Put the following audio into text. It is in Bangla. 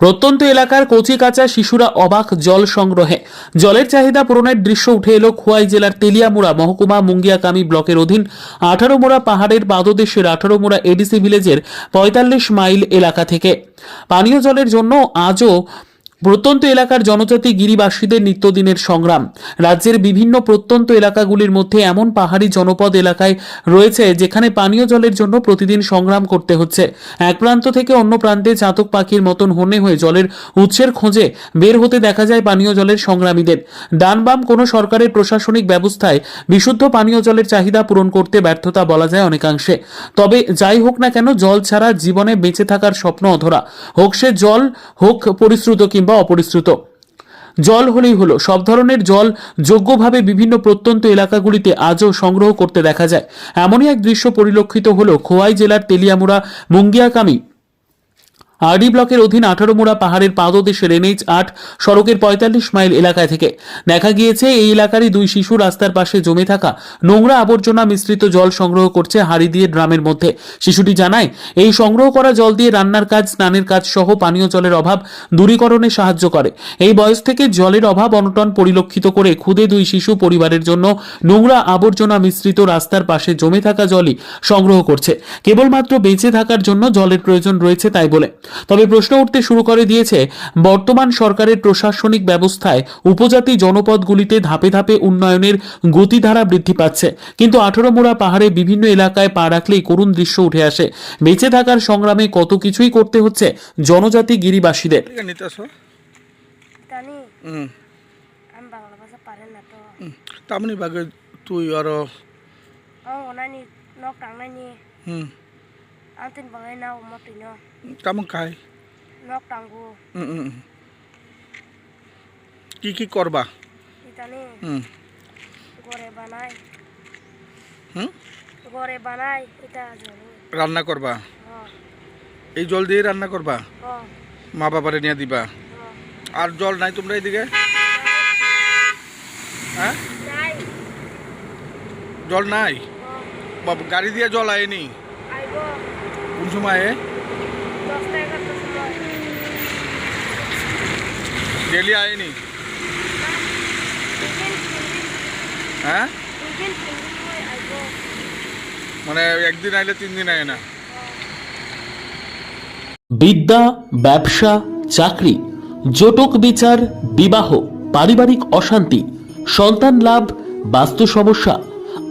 প্রত্যন্ত এলাকার কচি কাঁচা শিশুরা অবাক জল সংগ্রহে। জলের চাহিদা পূরণের দৃশ্য উঠে এলো খোয়াই জেলার তেলিয়ামুড়া মহকুমা মুঙ্গিয়াকামি ব্লকের অধীন আঠারো মোড়া পাহাড়ের পাদদেশের আঠারো মোড়া এডিসি ভিলেজের পঁয়তাল্লিশ মাইল এলাকা থেকে। পানীয় জলের জন্য আজও প্রত্যন্ত এলাকার জনজাতি গিরিবাসীদের নিত্যদিনের সংগ্রাম। রাজ্যের বিভিন্ন প্রত্যন্ত এলাকাগুলির মধ্যে এমন পাহাড়ি জনপদ এলাকায় রয়েছে যেখানে পানীয় জলের জন্য প্রতিদিন সংগ্রাম করতে হচ্ছে। এক প্রান্ত থেকে অন্য প্রান্তে চাতক পাখির মতন হনে হয়ে জলের উৎসের খোঁজে বের হতে দেখা যায় পানীয় জলের সংগ্রামীদের। ডান বাম কোনো সরকারের প্রশাসনিক ব্যবস্থায় বিশুদ্ধ পানীয় জলের চাহিদা পূরণ করতে ব্যর্থতা বলা যায় অনেকাংশে। তবে যাই হোক না কেন, জল ছাড়া জীবনে বেঁচে থাকার স্বপ্ন অধরা। হোক সে জল, হোক পরিশ্রুত কিংবা অপরিশ্রুত। জল হলেই হলো, সব ধরনের জল যোগ্যভাবে বিভিন্ন প্রত্যন্ত এলাকাগুলিতে আজও সংগ্রহ করতে দেখা যায়। এমনই এক দৃশ্য পরিলক্ষিত হল খোয়াই জেলার তেলিয়ামুড়া, মুঙ্গিয়াকামি আরডি ব্লকের অধীন আঠারো মোড়া পাহাড়ের পাদদেশের এনএইচ আট সড়কের পঁয়তাল্লিশ মাইল এলাকায় থেকে। দেখা গিয়েছে, এই এলাকারই দুই শিশু রাস্তার পাশে জমে থাকা নোংরা আবর্জনা মিশ্রিত জল সংগ্রহ করছে হাড়ি দিয়ে ড্রামের মধ্যে। শিশুটি জানায়, এই সংগ্রহ করা জল দিয়ে রান্নার কাজ, স্নানের কাজ সহ পানীয় জলের অভাব দূরীকরণে সাহায্য করে। এই বয়স থেকে জলের অভাব অনটন পরিলক্ষিত করে খুদে দুই শিশু পরিবারের জন্য নোংরা আবর্জনা মিশ্রিত রাস্তার পাশে জমে থাকা জলই সংগ্রহ করছে। কেবলমাত্র বেঁচে থাকার জন্য জলের প্রয়োজন রয়েছে তাই বলে। তবে প্রশ্ন উঠতে শুরু করে দিয়েছে বর্তমান সরকারের প্রশাসনিক ব্যবস্থায় উপজাতি জনপদগুলিতে ধাপে ধাপে উন্নয়নের গতিধারা বৃদ্ধি পাচ্ছে। কিন্তু আঠারো মোড়া পাহাড়ে বিভিন্ন এলাকায় পা রাখলেই করুণ দৃশ্য উঠে আসে। বেঁচে থাকার সংগ্রামে কত কিছুই করতে হচ্ছে জনজাতি গিরিবাসীদের। তামনি বাগে তুই আর আমি ওনানি নক টাংনানি হুম। নক টাঙ্গু হুম হুম কি কি করবা ইতানি হুম গড়ে বানাই হুম গড়ে বানাই এটা জল রান্না করবা হ এই জল দিয়ে রান্না করবা হ মা বাবারে নিয়ে দিবা হ আর জল নাই তোমরা এদিকে হ্যাঁ নাই জল নাই হ বাবা, গাড়ি দিয়ে জল আয়নি আইব সময় ডেলি আয়নি? হ্যাঁ? মানে একদিন আইলে তিন দিন আয় না। বিদ্যা, ব্যবসা, চাকরি, জটক বিচার, বিবাহ, পারিবারিক অশান্তি, সন্তান লাভ, বাস্তু সমস্যা